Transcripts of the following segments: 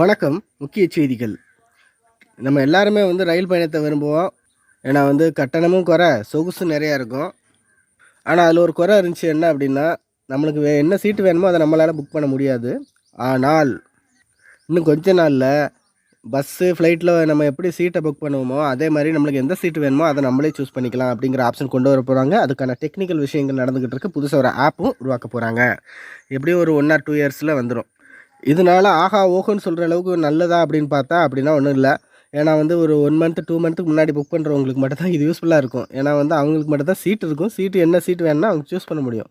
வணக்கம். முக்கிய செய்திகள். நம்ம எல்லாருமே வந்து ரயில் பயணத்தை விரும்புவோம். ஏன்னா வந்து கட்டணமும் குறை சொகுசு நிறையா இருக்கும். ஆனால் அதில் ஒரு குறை இருந்துச்சு என்ன அப்படின்னா நம்மளுக்கு வே என்ன சீட்டு வேணுமோ அதை நம்மளால் புக் பண்ண முடியாது. ஆனால் இன்னும் கொஞ்ச நாளில் பஸ்ஸு ஃப்ளைட்டில் நம்ம எப்படி சீட்டை புக் பண்ணுவோமோ அதே மாதிரி நம்மளுக்கு எந்த சீட்டு வேணுமோ அதை நம்மளே சூஸ் பண்ணிக்கலாம் அப்படிங்கிற ஆப்ஷன் கொண்டு வர போகிறாங்க அதுக்கான டெக்னிக்கல் விஷயங்கள் நடந்துக்கிட்டு இருக்கு. புதுசாக ஒரு ஆப்பும் உருவாக்க போகிறாங்க எப்படியும் ஒரு ஒன் ஆர் டூ இயர்ஸில் வந்துடும் இதனால ஆஹா ஓஹோன்னு சொல்கிற அளவுக்கு நல்லதா அப்படின்னு பார்த்தா அப்படின்னா ஒன்றும் இல்லை. ஏன்னா வந்து ஒரு ஒன் மந்த் டூ மந்த்துக்கு முன்னாடி புக் பண்ணுறவங்களுக்கு மட்டும் தான் இது யூஸ்ஃபுல்லாக இருக்கும். ஏன்னா வந்து அவங்களுக்கு மட்டும் தான் சீட் இருக்கும். சீட்டு என்ன சீட் வேணும்னா அவங்க சூஸ் பண்ண முடியும்.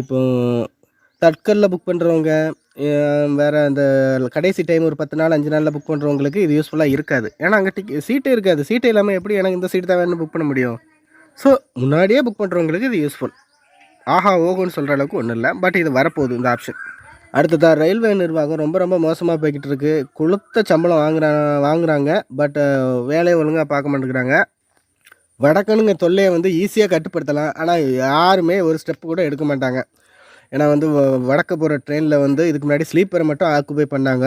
இப்போ தட்கலில் புக் பண்ணுறவங்க வேறு அந்த கடைசி டைம் ஒரு பத்து நாள் அஞ்சு நாளில் புக் பண்ணுறவங்களுக்கு இது யூஸ்ஃபுல்லாக இருக்காது. ஏன்னா அங்கே டிக் சீட்டே இருக்காது. சீட்டே இல்லாமல் எப்படி எனக்கு இந்த சீட்டு தான் வேணும்னு புக் பண்ண முடியும்? ஸோ முன்னாடியே புக் பண்ணுறவங்களுக்கு இது யூஸ்ஃபுல் ஆஹா ஓகோன்னு சொல்கிற அளவுக்கு ஒன்றும் இல்லை. பட் இது வரப்போகுது இந்த ஆப்ஷன் அடுத்ததாக ரயில்வே நிர்வாகம் ரொம்ப ரொம்ப மோசமாக போய்கிட்டு இருக்கு கொளுத்த சம்பளம் வாங்குறா வாங்குறாங்க. பட் வேலையை ஒழுங்காக பார்க்க மாட்டேங்கிறாங்க. வடக்கனுங்க தொல்லையை வந்து ஈஸியாக கட்டுப்படுத்தலாம். ஆனால் யாருமே ஒரு ஸ்டெப் கூட எடுக்க மாட்டாங்க. ஏன்னா வந்து வ- வடக்க போகிற ட்ரெயினில் வந்து இதுக்கு முன்னாடி ஸ்லீப்பரை மட்டும் ஆக்குபை பண்ணாங்க.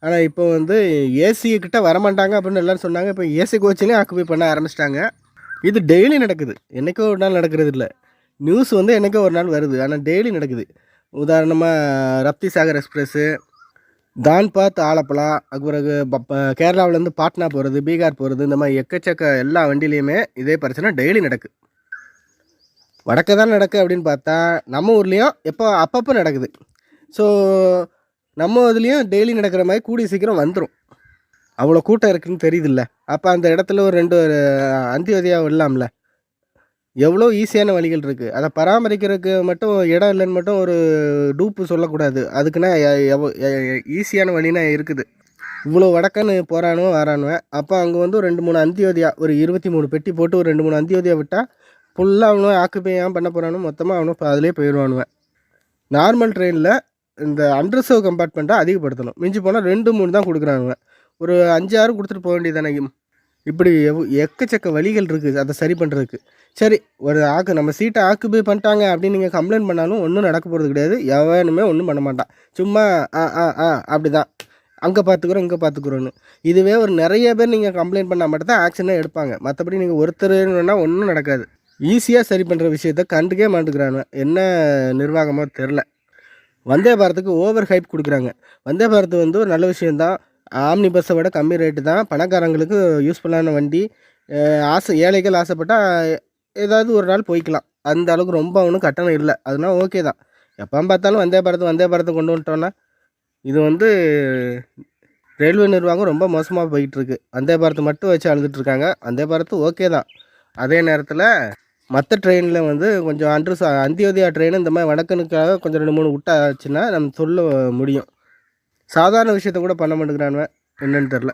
ஆனால் இப்போ வந்து ஏசி கிட்ட வரமாட்டாங்க அப்படின்னு எல்லாரும் சொன்னாங்க. இப்போ ஏசி கோச்சிலையும் ஆக்குபை பண்ண ஆரம்பிச்சிட்டாங்க. இது டெய்லி நடக்குது. என்றைக்கோ ஒரு நாள் நடக்கிறது இல்லை நியூஸ் வந்து என்றைக்கோ ஒரு நாள் வருது. ஆனால் டெய்லி நடக்குது. உதாரணமாக ரப்தி சாகர் எக்ஸ்பிரஸ்ஸு தான்பாத் ஆலப்பலா அதுக்கு பிறகு பப்ப- கேரளாவிலேருந்து பாட்னா போகிறது பீகார் போகிறது இந்த மாதிரி எக்கச்சக்க எல்லா வண்டிலையுமே இதே பிரச்சனை டெய்லி நடக்கு. வடக்க தான் நடக்கு அப்படின்னு பார்த்தா நம்ம ஊர்லேயும் எப்போ அப்பப்போ நடக்குது. ஸோ நம்ம இதுலேயும் டெய்லி நடக்கிற மாதிரி கூடிய சீக்கிரம் வந்துடும் அவ்வளோ கூட்டம் இருக்குதுன்னு தெரியுதுல்ல. அப்போ அந்த இடத்துல ஒரு ரெண்டு ஒரு அந்தியோதயா விடலாம்ல எவ்வளோ ஈஸியான வழிகள் இருக்குது அதை பராமரிக்கிறதுக்கு மட்டும் இடம் இல்லைன்னு மட்டும் ஒரு டூப்பு சொல்லக்கூடாது. அதுக்குன்னா ஈஸியான வழினா இருக்குது. இவ்வளோ வடக்கன்னு போகிறானுவன் வரானுவன் அப்போ அங்கே வந்து ஒரு ரெண்டு மூணு அந்தியோதியா ஒரு இருபத்தி மூணு பெட்டி போட்டு ஒரு ரெண்டு மூணு அந்தியோதியா விட்டால் ஃபுல்லாக அவனும் ஆக்குப்பை ஏன் பண்ண போகிறானோ மொத்தமாக அவனும் இப்போ அதிலே போயிடுவானுவன் நார்மல் ட்ரெயினில் இந்த அண்டர்சர்வ் கம்பார்ட்மெண்ட்டை அதிகப்படுத்தணும். மிஞ்சி போனால் ரெண்டு மூணு தான் கொடுக்குறானுவன் ஒரு அஞ்சு ஆறு கொடுத்துட்டு போக வேண்டியதானே இப்படி எவ்- எக்கச்சக்க வழிகள் இருக்குது அதை சரி பண்ணுறதுக்கு சரி ஒரு ஆக்கு நம்ம சீட்டை ஆக்குபை பண்ணிட்டாங்க அப்படின்னு நீங்கள் கம்ப்ளைண்ட் பண்ணாலும் ஒன்றும் நடக்க போகிறது கிடையாது. எவனுமே ஒன்றும் பண்ண மாட்டான். சும்மா ஆ ஆ ஆ அப்படி தான் அங்கே பார்த்துக்குறோம் இங்கே பார்த்துக்குறோன்னு இதுவே ஒரு நிறைய பேர் நீங்கள் கம்ப்ளைண்ட் பண்ணால் மட்டும் தான் ஆக்ஷனே எடுப்பாங்க. மற்றபடி நீங்கள் ஒருத்தர்னா ஒன்றும் நடக்காது. ஈஸியாக சரி பண்ணுற விஷயத்த கண்டுக்கே மாட்டேங்கிறாங்க என்ன நிர்வாகமோ தெரில வந்தே பாரத்துக்கு ஓவர் ஹைப் கொடுக்குறாங்க. வந்தே பாரத் வந்து ஒரு நல்ல விஷயந்தான் ஆம்னி பஸ்ஸை விட கம்மி ரேட்டு தான். பணக்காரங்களுக்கு யூஸ்ஃபுல்லான வண்டி. ஆசை ஏழைகள் ஆசைப்பட்டால் ஏதாவது ஒரு நாள் போய்க்கலாம். அந்த அளவுக்கு ரொம்ப ஒன்றும் கட்டணம் இல்லை. அதனால் ஓகே தான். எப்போ பார்த்தாலும் வந்தே பாரத் வந்தே பாரத்தை கொண்டு வந்துட்டோன்னா இது வந்து ரயில்வே நிர்வாகம் ரொம்ப மோசமாக போயிட்டுருக்கு. வந்தே பாரத் மட்டும் வச்சு அழுதுட்ருக்காங்க வந்தே பாரத் ஓகே தான். அதே நேரத்தில் மற்ற ட்ரெயினில் வந்து கொஞ்சம் அன்று அந்தியோதயா ட்ரெயின் இந்த மாதிரி வடக்கனுக்காக கொஞ்சம் ரெண்டு மூணு விட்டாச்சுன்னா நம்ம சொல்ல முடியும். சாதாரண விஷயத்த கூட பண்ண மாட்டேங்கிறானுவன் என்னன்னு தெரில